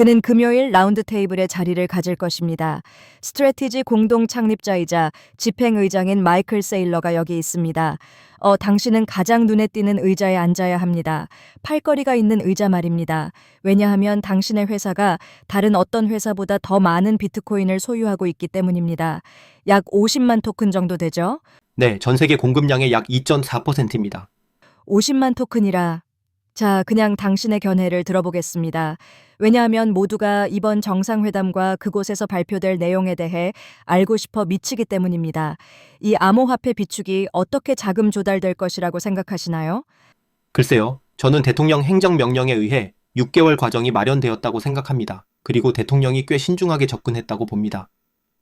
그는 금요일 라운드 테이블에 자리를 가질 것입니다. 스트레티지 공동 창립자이자 집행의장인 마이클 세일러가 여기 있습니다. 어, 당신은 가장 눈에 띄는 의자에 앉아야 합니다. 팔걸이가 있는 의자 말입니다. 왜냐하면 당신의 회사가 다른 어떤 회사보다 더 많은 비트코인을 소유하고 있기 때문입니다. 약 50만 토큰 정도 되죠? 네, 전 세계 공급량의 약 2.4%입니다. 50만 토큰이라. 자, 그냥 당신의 견해를 들어보겠습니다. 왜냐하면 모두가 이번 정상회담과 그곳에서 발표될 내용에 대해 알고 싶어 미치기 때문입니다. 이 암호화폐 비축이 어떻게 자금 조달될 것이라고 생각하시나요? 글쎄요, 저는 대통령 행정명령에 의해 6개월 과정이 마련되었다고 생각합니다. 그리고 대통령이 꽤 신중하게 접근했다고 봅니다.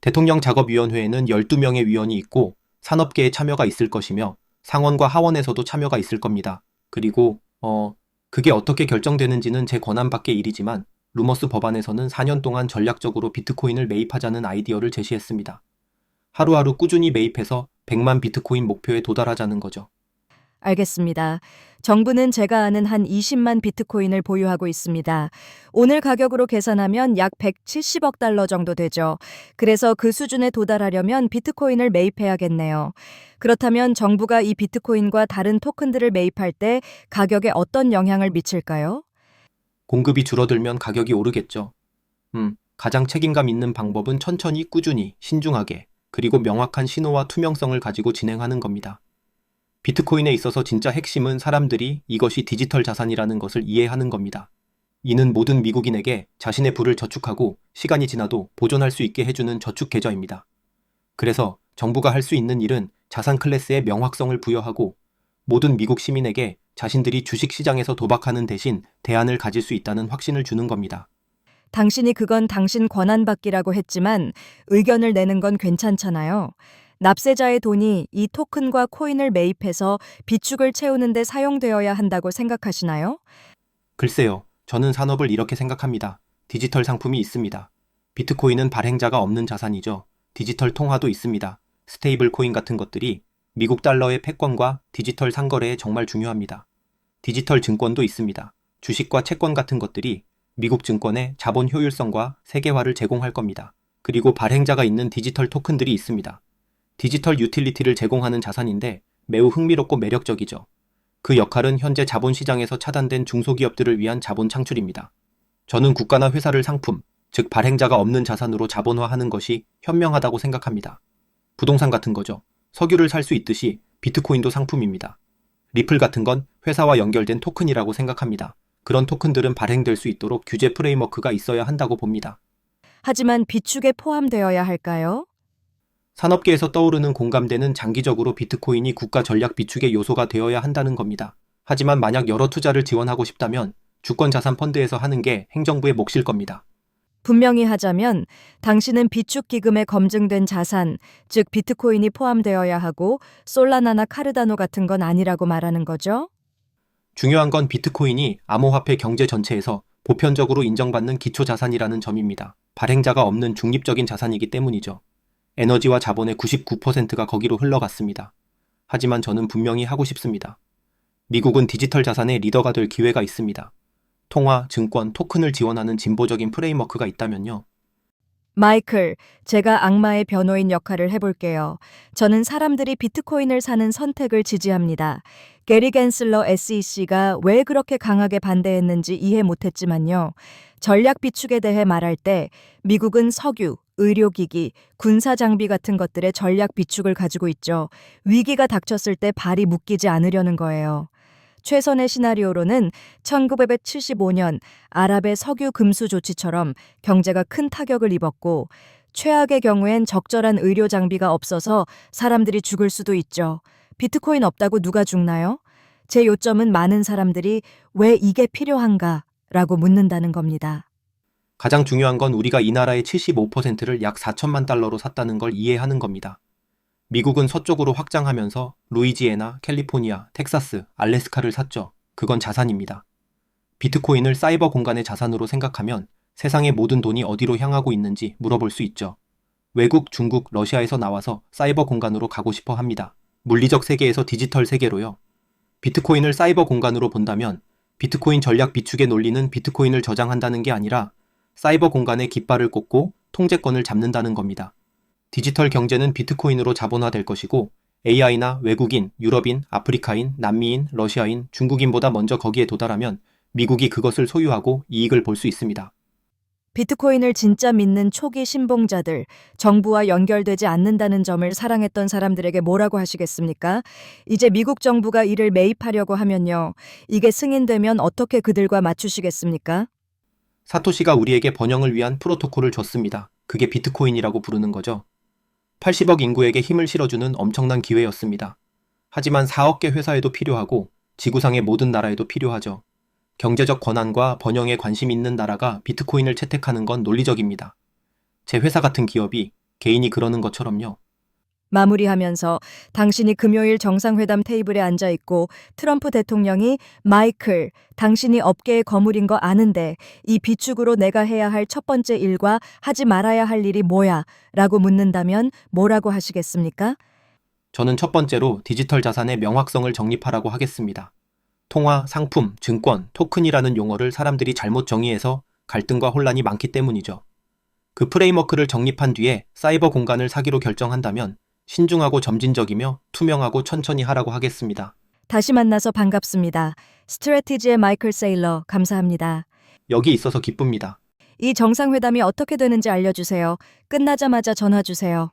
대통령 작업위원회에는 12명의 위원이 있고 산업계의 참여가 있을 것이며 상원과 하원에서도 참여가 있을 겁니다. 그리고 어 그게 어떻게 결정되는지는 제 권한 밖의 일이지만 루머스 법안에서는 4년 동안 전략적으로 비트코인을 매입하자는 아이디어를 제시했습니다. 하루하루 꾸준히 매입해서 100만 비트코인 목표에 도달하자는 거죠. 알겠습니다. 정부는 제가 아는 한 20만 비트코인을 보유하고 있습니다. 오늘 가격으로 계산하면 약 170억 달러 정도 되죠. 그래서 그 수준에 도달하려면 비트코인을 매입해야겠네요. 그렇다면 정부가 이 비트코인과 다른 토큰들을 매입할 때 가격에 어떤 영향을 미칠까요? 공급이 줄어들면 가격이 오르겠죠. 음, 가장 책임감 있는 방법은 천천히 꾸준히 신중하게 그리고 명확한 신호와 투명성을 가지고 진행하는 겁니다. 비트코인에 있어서 진짜 핵심은 사람들이 이것이 디지털 자산이라는 것을 이해하는 겁니다. 이는 모든 미국인에게 자신의 부를 저축하고 시간이 지나도 보존할 수 있게 해주는 저축 계좌입니다. 그래서 정부가 할 수 있는 일은 자산 클래스에 명확성을 부여하고 모든 미국 시민에게 자신들이 주식 시장에서 도박하는 대신 대안을 가질 수 있다는 확신을 주는 겁니다. 당신이 그건 당신 권한받기라고 했지만 의견을 내는 건 괜찮잖아요. 납세자의 돈이 이 토큰과 코인을 매입해서 비축을 채우는데 사용되어야 한다고 생각하시나요? 글쎄요, 저는 산업을 이렇게 생각합니다. 디지털 상품이 있습니다. 비트코인은 발행자가 없는 자산이죠. 디지털 통화도 있습니다. 스테이블 코인 같은 것들이 미국 달러의 패권과 디지털 상거래에 정말 중요합니다. 디지털 증권도 있습니다. 주식과 채권 같은 것들이 미국 증권의 자본 효율성과 세계화를 제공할 겁니다. 그리고 발행자가 있는 디지털 토큰들이 있습니다. 디지털 유틸리티를 제공하는 자산인데 매우 흥미롭고 매력적이죠. 그 역할은 현재 자본시장에서 차단된 중소기업들을 위한 자본 창출입니다. 저는 국가나 회사를 상품, 즉 발행자가 없는 자산으로 자본화하는 것이 현명하다고 생각합니다. 부동산 같은 거죠. 석유를 살 수 있듯이 비트코인도 상품입니다. 리플 같은 건 회사와 연결된 토큰이라고 생각합니다. 그런 토큰들은 발행될 수 있도록 규제 프레임워크가 있어야 한다고 봅니다. 하지만 비축에 포함되어야 할까요? 산업계에서 떠오르는 공감대는 장기적으로 비트코인이 국가 전략 비축의 요소가 되어야 한다는 겁니다. 하지만 만약 여러 투자를 지원하고 싶다면 주권 자산 펀드에서 하는 게 행정부의 몫일 겁니다. 분명히 하자면 당신은 비축 기금에 검증된 자산, 즉 비트코인이 포함되어야 하고 솔라나나 카르다노 같은 건 아니라고 말하는 거죠? 중요한 건 비트코인이 암호화폐 경제 전체에서 보편적으로 인정받는 기초 자산이라는 점입니다. 발행자가 없는 중립적인 자산이기 때문이죠. 에너지와 자본의 99%가 거기로 흘러갔습니다. 하지만 저는 분명히 하고 싶습니다. 미국은 디지털 자산의 리더가 될 기회가 있습니다. 통화, 증권, 토큰을 지원하는 진보적인 프레임워크가 있다면요. 마이클, 제가 악마의 변호인 역할을 해볼게요. 저는 사람들이 비트코인을 사는 선택을 지지합니다. 게리 겐슬러 SEC가 왜 그렇게 강하게 반대했는지 이해 못했지만요. 전략 비축에 대해 말할 때 미국은 석유, 의료기기, 군사장비 같은 것들의 전략 비축을 가지고 있죠. 위기가 닥쳤을 때 발이 묶이지 않으려는 거예요. 최선의 시나리오로는 1975년 아랍의 석유 금수 조치처럼 경제가 큰 타격을 입었고 최악의 경우엔 적절한 의료 장비가 없어서 사람들이 죽을 수도 있죠. 비트코인 없다고 누가 죽나요? 제 요점은 많은 사람들이 왜 이게 필요한가? 라고 묻는다는 겁니다. 가장 중요한 건 우리가 이 나라의 75%를 약 4천만 달러로 샀다는 걸 이해하는 겁니다. 미국은 서쪽으로 확장하면서 루이지애나, 캘리포니아, 텍사스, 알래스카를 샀죠. 그건 자산입니다. 비트코인을 사이버 공간의 자산으로 생각하면 세상의 모든 돈이 어디로 향하고 있는지 물어볼 수 있죠. 외국, 중국, 러시아에서 나와서 사이버 공간으로 가고 싶어 합니다. 물리적 세계에서 디지털 세계로요. 비트코인을 사이버 공간으로 본다면 비트코인 전략 비축의 논리는 비트코인을 저장한다는 게 아니라 사이버 공간에 깃발을 꽂고 통제권을 잡는다는 겁니다. 디지털 경제는 비트코인으로 자본화될 것이고 AI나 외국인, 유럽인, 아프리카인, 남미인, 러시아인, 중국인보다 먼저 거기에 도달하면 미국이 그것을 소유하고 이익을 볼 수 있습니다. 비트코인을 진짜 믿는 초기 신봉자들, 정부와 연결되지 않는다는 점을 사랑했던 사람들에게 뭐라고 하시겠습니까? 이제 미국 정부가 이를 매입하려고 하면요. 이게 승인되면 어떻게 그들과 맞추시겠습니까? 사토시가 우리에게 번영을 위한 프로토콜을 줬습니다. 그게 비트코인이라고 부르는 거죠. 80억 인구에게 힘을 실어주는 엄청난 기회였습니다. 하지만 4억 개 회사에도 필요하고 지구상의 모든 나라에도 필요하죠. 경제적 권한과 번영에 관심 있는 나라가 비트코인을 채택하는 건 논리적입니다. 제 회사 같은 기업이 개인이 그러는 것처럼요. 마무리하면서 당신이 금요일 정상회담 테이블에 앉아 있고 트럼프 대통령이 마이클, 당신이 업계의 거물인 거 아는데 이 비축으로 내가 해야 할 첫 번째 일과 하지 말아야 할 일이 뭐야? 라고 묻는다면 뭐라고 하시겠습니까? 저는 첫 번째로 디지털 자산의 명확성을 정립하라고 하겠습니다. 통화, 상품, 증권, 토큰이라는 용어를 사람들이 잘못 정의해서 갈등과 혼란이 많기 때문이죠. 그 프레임워크를 정립한 뒤에 사이버 공간을 사기로 결정한다면 신중하고 점진적이며 투명하고 천천히 하라고 하겠습니다. 다시 만나서 반갑습니다. 스트레티지의 마이클 세일러 감사합니다. 여기 있어서 기쁩니다. 이 정상회담이 어떻게 되는지 알려주세요. 끝나자마자 전화 주세요.